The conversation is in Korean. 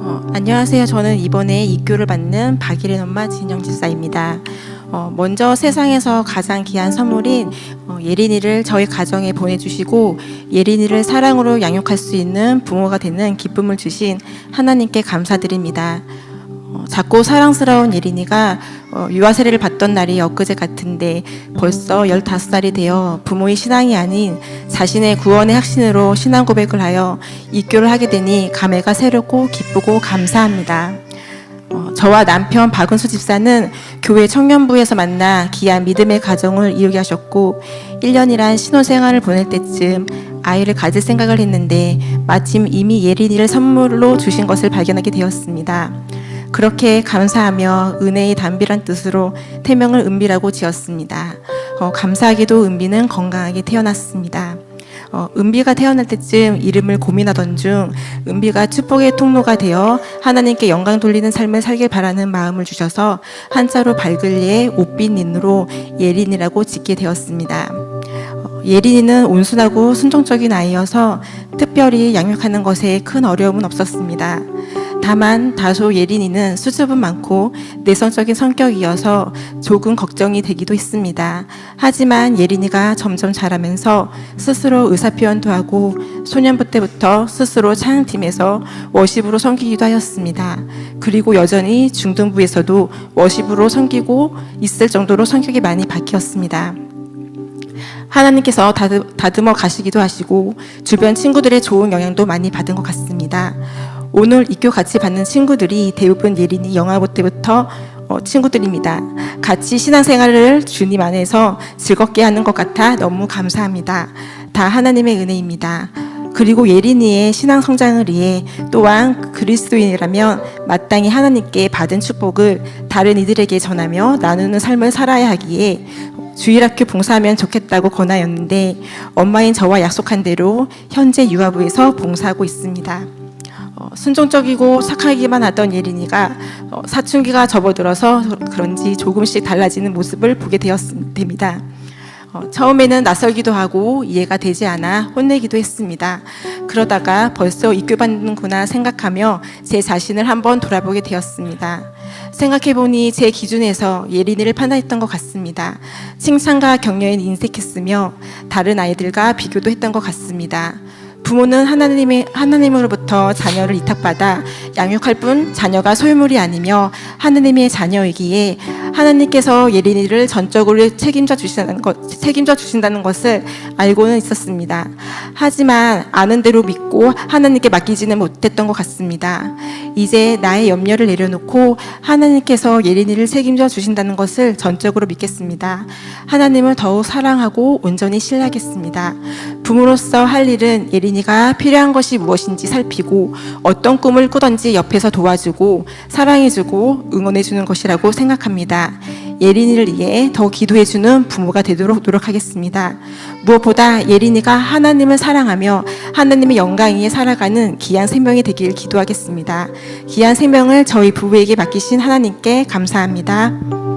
어, 안녕하세요. 저는 이번에 입교를 받는 박일인 엄마 진영 집사입니다. 어, 먼저 세상에서 가장 귀한 선물인 어, 예린이를 저희 가정에 보내주시고 예린이를 사랑으로 양육할 수 있는 부모가 되는 기쁨을 주신 하나님께 감사드립니다. 어, 작고 사랑스러운 예린이가 어, 유아 세례를 받던 날이 엊그제 같은데 벌써 15살이 되어 부모의 신앙이 아닌 자신의 구원의 확신으로 신앙 고백을 하여 입교를 하게 되니 감회가 새롭고 기쁘고 감사합니다. 어, 저와 남편 박은수 집사는 교회 청년부에서 만나 귀한 믿음의 가정을 이루게 하셨고 1년이란 신혼생활을 보낼 때쯤 아이를 가질 생각을 했는데 마침 이미 예린이를 선물로 주신 것을 발견하게 되었습니다. 그렇게 감사하며 은혜의 담비란 뜻으로 태명을 은비라고 지었습니다. 어, 감사하게도 은비는 건강하게 태어났습니다. 어, 은비가 태어날 때쯤 이름을 고민하던 중 은비가 축복의 통로가 되어 하나님께 영광 돌리는 삶을 살길 바라는 마음을 주셔서 한자로 밝을 예 옷빛 닌으로 예린이라고 짓게 되었습니다. 어, 예린이는 온순하고 순종적인 아이여서 특별히 양육하는 것에 큰 어려움은 없었습니다. 다만 다소 예린이는 수줍음 많고 내성적인 성격이어서 조금 걱정이 되기도 했습니다. 하지만 예린이가 점점 자라면서 스스로 의사표현도 하고 소년부 때부터 스스로 찬양팀에서 워십으로 섬기기도 하였습니다. 그리고 여전히 중등부에서도 워십으로 섬기고 있을 정도로 성격이 많이 바뀌었습니다. 하나님께서 다듬, 다듬어 가시기도 하시고 주변 친구들의 좋은 영향도 많이 받은 것 같습니다. 오늘 입교 같이 받는 친구들이 대부분 예린이 영화보 때부터 어, 친구들입니다. 같이 신앙생활을 주님 안에서 즐겁게 하는 것 같아 너무 감사합니다. 다 하나님의 은혜입니다. 그리고 예린이의 신앙 성장을 위해 또한 그리스도인이라면 마땅히 하나님께 받은 축복을 다른 이들에게 전하며 나누는 삶을 살아야 하기에 주일학교 봉사하면 좋겠다고 권하였는데 엄마인 저와 약속한 대로 현재 유아부에서 봉사하고 있습니다. 어, 순종적이고 착하기만 하던 예린이가 어, 사춘기가 접어들어서 그런지 조금씩 달라지는 모습을 보게 되었습니다. 어, 처음에는 낯설기도 하고 이해가 되지 않아 혼내기도 했습니다. 그러다가 벌써 입교받는구나 생각하며 제 자신을 한번 돌아보게 되었습니다. 생각해보니 제 기준에서 예린이를 판단했던 것 같습니다. 칭찬과 격려에 인색했으며 다른 아이들과 비교도 했던 것 같습니다. 부모는 하나님의 하나님으로부터 자녀를 이탁받아 양육할 뿐 자녀가 소유물이 아니며 하나님의 자녀이기에 하나님께서 예린이를 전적으로 책임져 주신다는 것 책임져 주신다는 것을 알고는 있었습니다. 하지만 아는 대로 믿고 하나님께 맡기지는 못했던 것 같습니다. 이제 나의 염려를 내려놓고 하나님께서 예린이를 책임져 주신다는 것을 전적으로 믿겠습니다. 하나님을 더욱 사랑하고 온전히 신뢰하겠습니다. 부모로서 할 일은 예린이 가 필요한 것이 무엇인지 살피고 어떤 꿈을 꾸던지 옆에서 도와주고 사랑해주고 응원해주는 것이라고 생각합니다. 예린이를 위해 더 기도해주는 부모가 되도록 노력하겠습니다. 무엇보다 예린이가 하나님을 사랑하며 하나님의 영광 위에 살아가는 귀한 생명이 되길 기도하겠습니다. 귀한 생명을 저희 부부에게 맡기신 하나님께 감사합니다.